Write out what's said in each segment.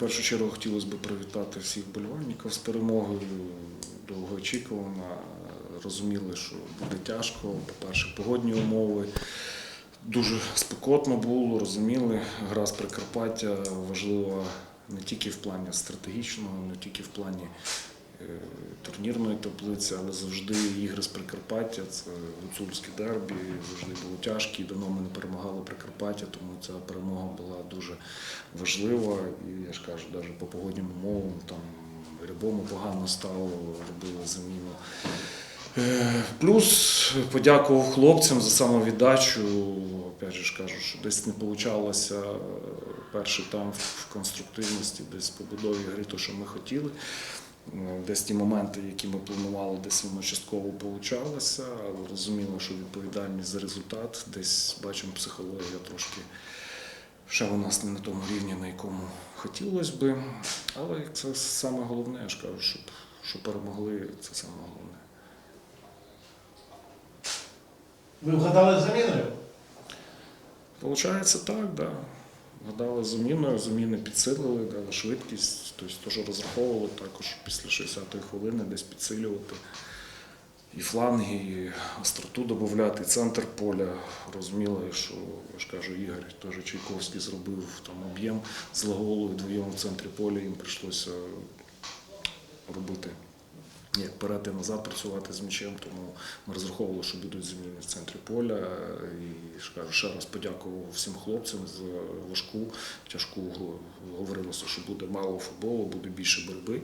першу чергу хотілося б привітати всіх болівальників з перемогою. Довгоочікувана. Розуміли, що буде тяжко. По-перше, погодні умови. Дуже спекотно було, розуміли. Гра з Прикарпаття важлива не тільки в плані стратегічного, не тільки в плані турнірної таблиці, але завжди ігри з Прикарпаття, це гуцульське дербі, завжди було тяжкі. Давно ми не перемагали Прикарпаття, тому ця перемога була дуже важлива. І я ж кажу, навіть по погоднім умовам там Рябому погано стало, робили заміну. Е, Плюс подякував хлопцям за самовіддачу. Опять же кажу, що десь не вийшло перший там в конструктивності, десь в побудові гри, то, що ми хотіли. Е, Десь ті моменти, які ми планували, десь воно частково получалося, але розуміло, що відповідальність за результат, десь бачимо психологія трошки ще у нас не на тому рівні, на якому хотілося би. Але це саме головне, я ж кажу, щоб, щоб перемогли, це саме головне. Ви вгадали заміною? Получається так, да. Гадали заміною, заміни підсилили, дали швидкість, тобто теж розраховували також після 60-ї хвилини десь підсилювати і фланги, і остроту додати, і центр поля. Розуміли, що я ж кажу, Ігор теж Чайковський зробив там об'єм з Лаголою вдвоєм в центрі поля, їм прийшлося робити як і назад працювати з м'ячем, тому ми розраховували, що будуть зміни в центрі поля. І кажу, ще раз подякував всім хлопцям за важку, тяжку гру. Говорилося, що буде мало футболу, буде більше боротьби.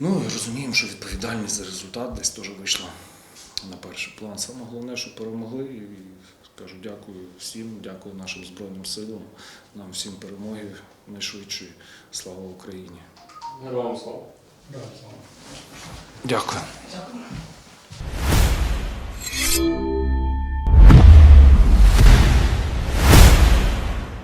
Ну розуміємо, що відповідальність за результат десь теж вийшла на перший план. Саме головне, що перемогли. І кажу, дякую всім, дякую нашим Збройним силам, нам всім перемоги найшвидшої. Слава Україні! Героям слава. Дякую.